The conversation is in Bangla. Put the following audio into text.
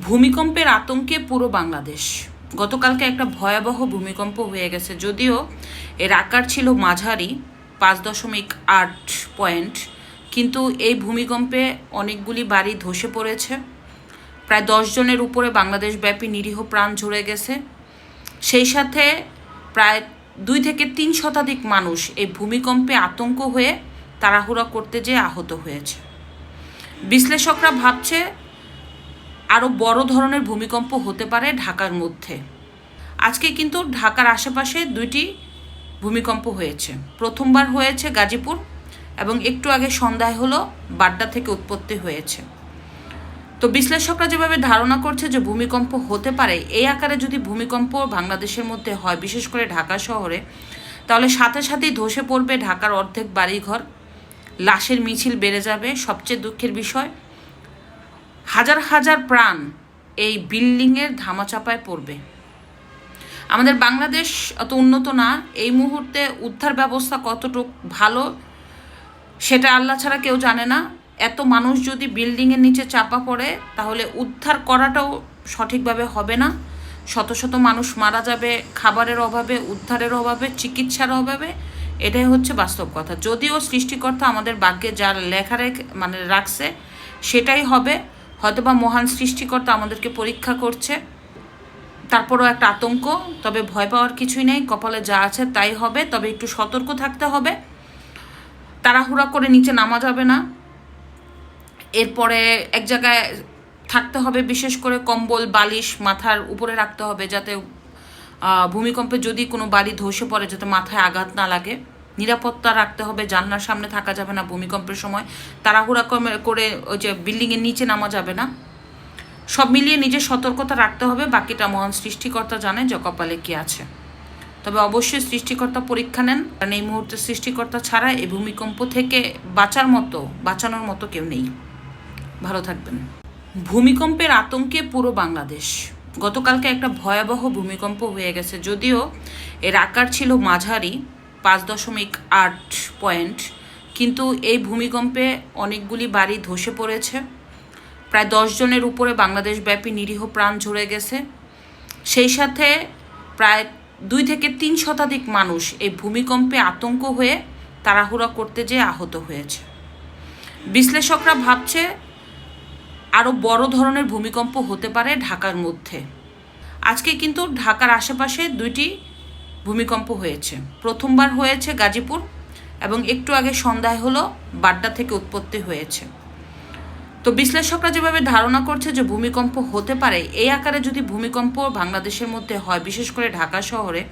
ভূমিকম্পের আতঙ্কে পুরো বাংলাদেশ। গতকালকে একটা ভয়াবহ ভূমিকম্প হয়ে গেছে, যদিও এর আকার ছিল মাঝারি, পাঁচ দশমিক আট পয়েন্ট, কিন্তু এই ভূমিকম্পে অনেকগুলি বাড়ি ধসে পড়েছে। প্রায় জনের উপরে বাংলাদেশব্যাপী নিরীহ প্রাণ ঝরে গেছে। সেই সাথে প্রায় দুই থেকে তিন শতাধিক মানুষ এই ভূমিকম্পে আতঙ্ক হয়ে তাড়াহুড়া করতে যেয়ে আহত হয়েছে। বিশ্লেষকরা ভাবছে আরও বড় ধরনের ভূমিকম্প হতে পারে ঢাকার মধ্যে। আজকে কিন্তু ঢাকার আশেপাশে দুইটি ভূমিকম্প হয়েছে। প্রথমবার হয়েছে গাজীপুর এবং একটু আগে সন্ধ্যায় হলো বাড্ডা থেকে উৎপত্তি হয়েছে। তো বিশ্লেষকরা যেভাবে ধারণা করছে যে ভূমিকম্প হতে পারে, এই আকারে যদি ভূমিকম্প বাংলাদেশের মধ্যে হয়, বিশেষ করে ঢাকা শহরে, তাহলে সাথে সাথেই ধসে পড়বে ঢাকার অর্ধেক বাড়িঘর। লাশের মিছিল বেড়ে যাবে, সবচেয়ে দুঃখের বিষয় হাজার হাজার প্রাণ এই বিল্ডিংয়ের ধামাচাপায় পড়বে। আমাদের বাংলাদেশ অত উন্নত না, এই মুহূর্তে উদ্ধার ব্যবস্থা কতটুক ভালো সেটা আল্লাহ ছাড়া কেউ জানে না। এত মানুষ যদি বিল্ডিংয়ের নিচে চাপা পড়ে, তাহলে উদ্ধার করাটাও সঠিকভাবে হবে না। শত শত মানুষ মারা যাবে খাবারের অভাবে, উদ্ধারের অভাবে, চিকিৎসার অভাবে, এটাই হচ্ছে বাস্তব কথা। যদিও সৃষ্টিকর্তা আমাদের ভাগ্যে যার লেখা মানে রাখছে, সেটাই হবে। হয়তোবা মহান সৃষ্টিকর্তা আমাদেরকে পরীক্ষা করছে। তারপরও একটা আতঙ্ক, তবে ভয় পাওয়ার কিছুই নেই, কপালে যা আছে তাই হবে, তবে একটু সতর্ক থাকতে হবে। তাড়াহুড়া করে নিচে নামা যাবে না। এরপরে এক জায়গায় থাকতে হবে, বিশেষ করে কম্বল, বালিশ মাথার উপরে রাখতে হবে, যাতে ভূমিকম্পে যদি কোনো বাড়ি ধসে পড়ে, যাতে মাথায় আঘাত না লাগে। নিরাপত্তা রাখতে হবে, জানলার সামনে থাকা যাবে না ভূমিকম্পের সময়। তাড়াহুড়া করে ওই যে বিল্ডিংয়ের নিচে নামা যাবে না। সব মিলিয়ে নিজের সতর্কতা রাখতে হবে, বাকিটা মহান সৃষ্টিকর্তা জানে যে কপালে কি আছে। তবে অবশ্যই সৃষ্টিকর্তা পরীক্ষা নেন, কারণ এই মুহূর্তে সৃষ্টিকর্তা ছাড়া এই ভূমিকম্প থেকে বাঁচার মতো, বাঁচানোর মতো কেউ নেই। ভালো থাকবেন। ভূমিকম্পের আতঙ্কে পুরো বাংলাদেশ। গতকালকে একটা ভয়াবহ ভূমিকম্প হয়ে গেছে, যদিও এর আকার ছিল মাঝারি। পাঁচ দশমিক আট পয়েন্ট। কিন্তু এই ভূমিকম্পে অনেকগুলি বাড়ি ধসে পড়েছে। প্রায় জনের উপরে বাংলাদেশব্যাপী নিরীহ প্রাণ ঝরে গেছে। সেই সাথে প্রায় দুই থেকে তিন শতাধিক মানুষ এই ভূমিকম্পে আতঙ্ক হয়ে তাড়াহুড়া করতে যেয়ে আহত হয়েছে। বিশ্লেষকরা ভাবছে আরও বড় ধরনের ভূমিকম্প হতে পারে ঢাকার মধ্যে। আজকে কিন্তু ঢাকার আশেপাশে দুইটি ভূমিকম্প হয়েছে। প্রথমবার হয়েছে গাজীপুর এবং একটু আগে সন্ধ্যায় হলো বাড্ডা থেকে উৎপত্তি হয়েছে। তো বিশ্লেষকরা যেভাবে ধারণা করছে যে ভূমিকম্প হতে পারে, এই আকারে যদি ভূমিকম্প বাংলাদেশের মধ্যে হয়, বিশেষ করে ঢাকা শহরে